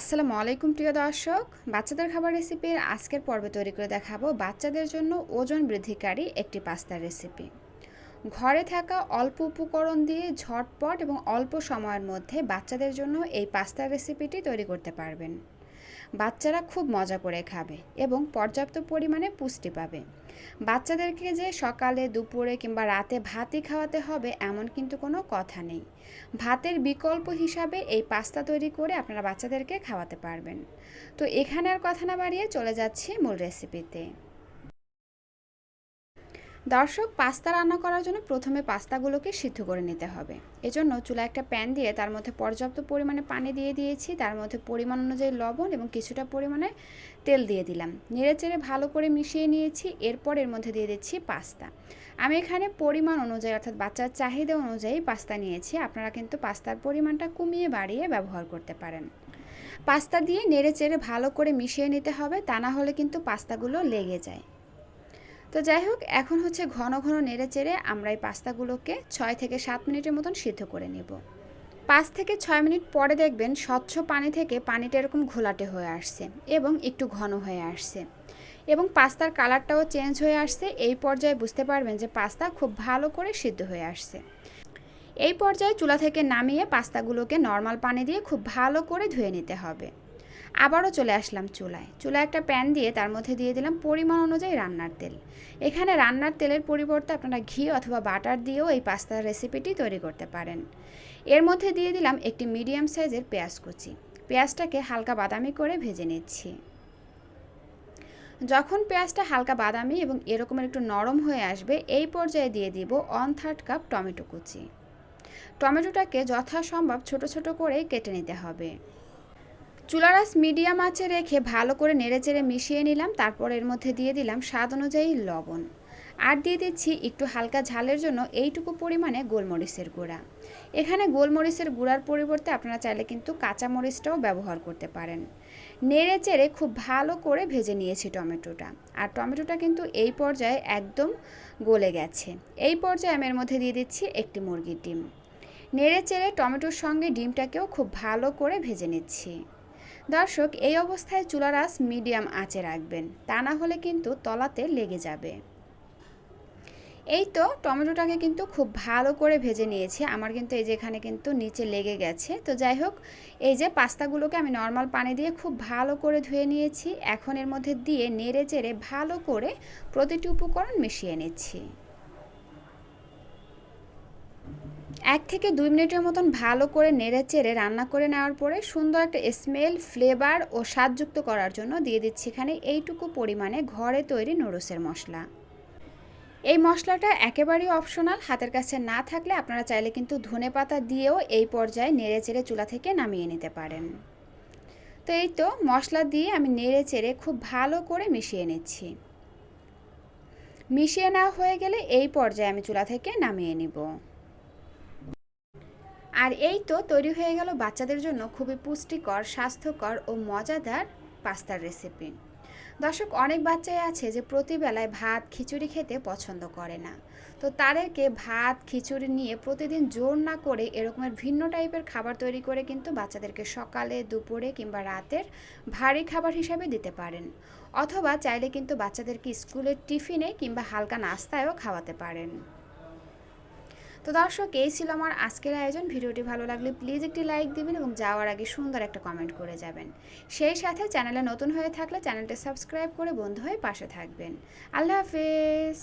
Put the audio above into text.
আসসালামু আলাইকুম, প্রিয় দর্শক। বাচ্চাদের খাবার রেসিপির আজকের পর্বে তৈরি করে দেখাবো বাচ্চাদের জন্য ওজন বৃদ্ধিকারী একটি পাস্তার রেসিপি। ঘরে থাকা অল্প উপকরণ দিয়ে ঝটপট এবং অল্প সময়ের মধ্যে বাচ্চাদের জন্য এই পাস্তার রেসিপিটি তৈরি করতে পারবেন। বাচ্চারা খুব মজা করে খাবে এবং পর্যাপ্ত পরিমাণে পুষ্টি পাবে। বাচ্চাদেরকে যে সকালে, দুপুরে কিংবা রাতে ভাতই খাওয়াতে হবে এমন কিন্তু কোনো কথা নেই। ভাতের বিকল্প হিসাবে এই পাস্তা তৈরি করে আপনারা বাচ্চাদেরকে খাওয়াতে পারবেন। তো এখানে আর কথা না বাড়িয়ে চলে যাচ্ছি মূল রেসিপিতে দর্শক, পাস্তা রান্না করার জন্য প্রথমে পাস্তাগুলোকে সিদ্ধ করে নিতে হবে। এজন্য চুলা একটা প্যান দিয়ে তার মধ্যে পর্যাপ্ত পরিমাণে পানি দিয়ে দিয়েছি। তার মধ্যে পরিমাণ অনুযায়ী লবণ এবং কিছুটা পরিমাণে তেল দিয়ে দিলাম। নেড়ে চেড়ে ভালো করে মিশিয়ে নিয়েছি, এরপর এর মধ্যে দিয়ে দিচ্ছি পাস্তা। আমি এখানে পরিমাণ অনুযায়ী অর্থাৎ বাচ্চার চাহিদা অনুযায়ী পাস্তা নিয়েছি। আপনারা কিন্তু পাস্তার পরিমাণটা কমিয়ে বাড়িয়ে ব্যবহার করতে পারেন। পাস্তা দিয়ে নেড়ে চেড়ে ভালো করে মিশিয়ে নিতে হবে, তা না হলে কিন্তু পাস্তাগুলো লেগে যায়। তো যাই হোক, এখন হচ্ছে ঘন ঘন নেড়ে চেড়ে আমরা এই পাস্তাগুলোকে ছয় থেকে সাত মিনিটের মতন সিদ্ধ করে নেব। পাঁচ থেকে ছয় মিনিট পরে দেখবেন স্বচ্ছ পানি থেকে পানিটা এরকম ঘোলাটে হয়ে আসছে এবং একটু ঘন হয়ে আসছে। এবং পাস্তার কালারটাও চেঞ্জ হয়ে আসছে। এই পর্যায়ে বুঝতে পারবেন যে পাস্তা খুব ভালো করে সিদ্ধ হয়ে আসছে। এই পর্যায়ে চুলা থেকে নামিয়ে পাস্তাগুলোকে নর্মাল পানি দিয়ে খুব ভালো করে ধুয়ে নিতে হবে। আবারও চলে আসলাম চুলায়। চুলায় একটা প্যান দিয়ে তার মধ্যে দিয়ে দিলাম পরিমাণ অনুযায়ী রান্নার তেল। এখানে রান্নার তেলের পরিবর্তে আপনারা ঘি অথবা বাটার দিয়েও এই পাস্তার রেসিপিটি তৈরি করতে পারেন। এর মধ্যে দিয়ে দিলাম একটি মিডিয়াম সাইজের পেঁয়াজ কুচি। পেঁয়াজটাকে হালকা বাদামি করে ভেজে নিচ্ছি। যখন পেঁয়াজটা হালকা বাদামি এবং এরকমের একটু নরম হয়ে আসবে, এই পর্যায়ে দিয়ে দিব ওয়ান থার্ড কাপ টমেটো কুচি। টমেটোটাকে যথাসম্ভব ছোট ছোট করে কেটে নিতে হবে। চুলারাস মিডিয়াম আঁচে রেখে ভালো করে নেড়েচেড়ে মিশিয়ে নিলাম, তারপর এর মধ্যে দিয়ে দিলাম স্বাদ অনুযায়ী লবণ। আর দিয়ে দিচ্ছি একটু হালকা ঝালের জন্য এইটুকু পরিমাণে গোলমরিচের গুঁড়া। এখানে গোলমরিচের গুঁড়ার পরিবর্তে আপনারা চাইলে কিন্তু কাঁচা মরিচটাও ব্যবহার করতে পারেন। নেড়ে চেড়ে খুব ভালো করে ভেজে নিয়েছি টমেটোটা। আর টমেটোটা কিন্তু এই পর্যায়ে একদম গলে গেছে। এই পর্যায়ে আমি এর মধ্যে দিয়ে দিচ্ছি একটি মুরগির ডিম। নেড়ে চেড়ে টমেটোর সঙ্গে ডিমটাকেও খুব ভালো করে ভেজে নিচ্ছি। দর্শক, এই অবস্থায় চুলার আঁচ মিডিয়াম আঁচে রাখবেন। তা না হলে কিন্তু তলাতে লেগে যাবে। এই তো টমেটোটাকে কিন্তু খুব ভালো করে ভেজে নিয়েছি। আমার কিন্তু এই যে এখানে কিন্তু নিচে লেগে গেছে। তো যাই হোক, এই যে পাস্তাগুলোকে আমি নর্মাল পানি দিয়ে খুব ভালো করে ধুয়ে নিয়েছি। এখন এর মধ্যে দিয়ে নেড়ে চেড়ে ভালো করে প্রতিটি উপকরণ মিশিয়ে নিচ্ছি। এক থেকে দুই মিনিটের মতন ভালো করে নেড়ে চেড়ে রান্না করে নেওয়ার পরে সুন্দর একটা স্মেল ফ্লেভার ও স্বাদযুক্ত করার জন্য দিয়ে দিচ্ছি এখানে এইটুকু পরিমাণে ঘরে তৈরি নুডলসের মশলা। এই মশলাটা একেবারেই অপশনাল হাতের কাছে না থাকলে আপনারা চাইলে কিন্তু ধনে পাতা দিয়েও এই পর্যায়ে নেড়ে চেড়ে চুলা থেকে নামিয়ে নিতে পারেন। তো এই তো মশলা দিয়ে আমি নেড়ে চেড়ে খুব ভালো করে মিশিয়ে নিচ্ছি। মিশিয়ে নেওয়া হয়ে গেলে এই পর্যায়ে আমি চুলা থেকে নামিয়ে নিব। আর এই তো তৈরি হয়ে গেল বাচ্চাদের জন্য খুবই পুষ্টিকর, স্বাস্থ্যকর ও মজাদার পাস্তার রেসিপি দর্শক, অনেক বাচ্চাই আছে যে প্রতিবেলায় ভাত, খিচুড়ি খেতে পছন্দ করে না। তো তাদেরকে ভাত, খিচুড়ি নিয়ে প্রতিদিন জোর না করে এরকমের ভিন্ন টাইপের খাবার তৈরি করে কিন্তু বাচ্চাদেরকে সকালে, দুপুরে কিংবা রাতের ভারী খাবার হিসাবে দিতে পারেন। অথবা চাইলে কিন্তু বাচ্চাদেরকে স্কুলের টিফিনে কিংবা হালকা নাস্তায়ও খাওয়াতে পারেন। তো দর্শক, এই ছিল আমার আজকের আয়োজন। ভিডিওটি ভালো লাগলে প্লিজ একটি লাইক দিবেন এবং যাওয়ার আগে সুন্দর একটা কমেন্ট করে যাবেন। সেই সাথে চ্যানেলে নতুন হয়ে থাকলে চ্যানেলটি সাবস্ক্রাইব করে বন্ধু হয়ে পাশে থাকবেন। আল্লাহ হাফেজ।